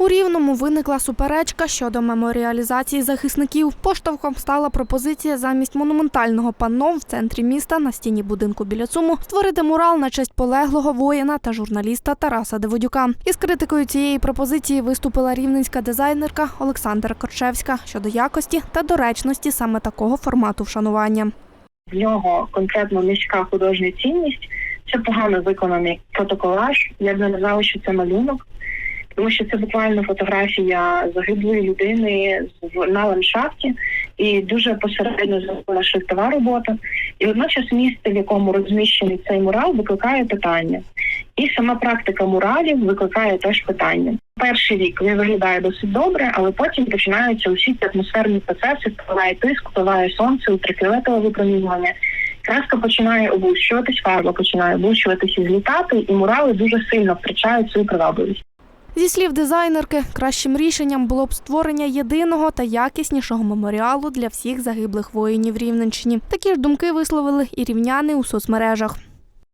У Рівному виникла суперечка щодо меморіалізації захисників. Поштовхом стала пропозиція замість монументального панно в центрі міста на стіні будинку біля Цуму створити мурал на честь полеглого воїна та журналіста Тараса Деводюка. Із критикою цієї пропозиції виступила рівненська дизайнерка Олександра Корчевська щодо якості та доречності саме такого формату вшанування. в нього конкретно низька художня цінність. Це погано виконаний фотоколаж. Я б не назвала, що це малюнок, тому що це буквально фотографія загиблої людини з- на ландшафті і дуже посередньо зроблена шрифтова робота. І водночас місце, в якому розміщений цей мурал, викликає питання. І сама практика муралів викликає теж питання. Перший рік він виглядає досить добре, але потім починаються усі ці атмосферні процеси, впливає тиск, впливає сонце, ультрафіолетове випромінювання. Краска починає облущуватись, фарба починає облущуватись і злітати, і мурали дуже сильно втрачають свою привабливість. Зі слів дизайнерки, кращим рішенням було б створення єдиного та якіснішого меморіалу для всіх загиблих воїнів Рівненщині. Такі ж думки висловили і рівняни у соцмережах.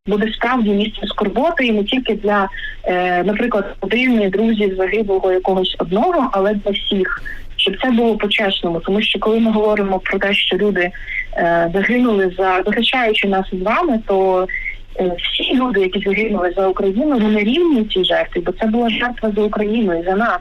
Буде справді місце скорботи і не тільки для, е, наприклад, родини, друзів загиблого якогось одного, але для всіх. Щоб це було по-чесному, тому що коли ми говоримо про те, що люди е, загинули за захищаючи нас з вами, то всі люди, які загинули за Україну, вони рівні ці цій жертві, бо це була жертва за Україну і за нас.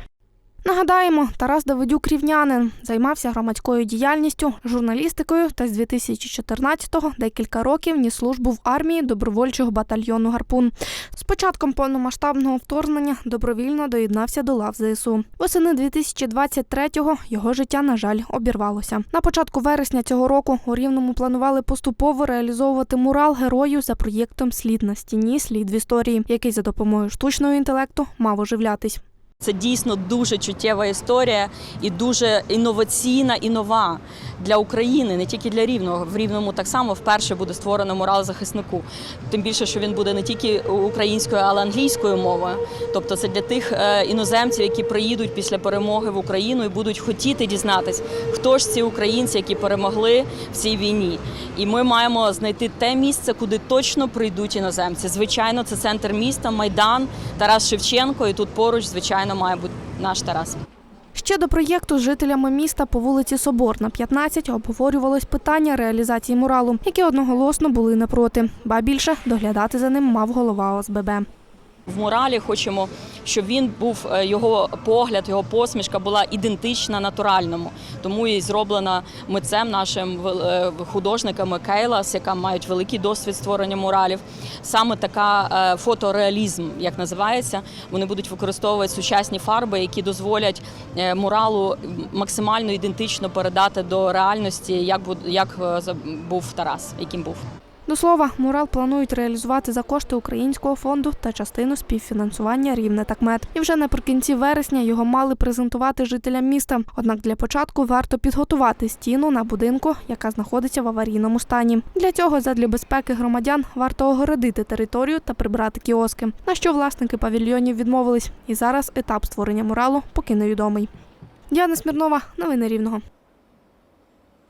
Нагадаємо, Тарас Давидюк рівнянин займався громадською діяльністю, журналістикою та з 2014-го декілька років ніс службу в армії добровольчого батальйону Гарпун. З початком повномасштабного вторгнення добровільно доєднався до лав ЗСУ. Восени 2023-го його життя, на жаль, обірвалося. На початку вересня цього року у Рівному планували поступово реалізовувати мурал герою за проєктом Слід на стіні, слід в історії, який за допомогою штучного інтелекту мав оживлятись. Це дійсно дуже чуттєва історія і дуже інноваційна і нова для України, не тільки для рівного. В рівному так само вперше буде створено мурал захиснику. Тим більше, що він буде не тільки українською, але англійською мовою. Тобто, це для тих е, іноземців, які приїдуть після перемоги в Україну і будуть хотіти дізнатись, хто ж ці українці, які перемогли в цій війні. І ми маємо знайти те місце, куди точно прийдуть іноземці. Звичайно, це центр міста, майдан, Тарас Шевченко. І тут поруч, звичайно, має бути наш Тарас. Ще до проєкту з жителями міста по вулиці Соборна, 15, обговорювалось питання реалізації муралу, які одноголосно були не проти. Ба більше доглядати за ним мав голова ОСББ. В муралі хочемо, щоб він був е, його погляд, його посмішка була ідентична натуральному. Тому і зроблена митцем нашим е, художниками Кейлас, яка мають великий досвід створення муралів. Саме така е, фотореалізм, як називається. Вони будуть використовувати сучасні фарби, які дозволять муралу максимально ідентично передати до реальності, як був Тарас, яким був. До слова, мурал планують реалізувати за кошти українського фонду та частину співфінансування рівне такмет. І вже наприкінці вересня його мали презентувати жителям міста. Однак для початку варто підготувати стіну на будинку, яка знаходиться в аварійному стані. Для цього, задля безпеки громадян, варто огородити територію та прибрати кіоски. На що власники павільйонів відмовились. І зараз етап створення муралу поки невідомий. Діана Смірнова, новини Рівного.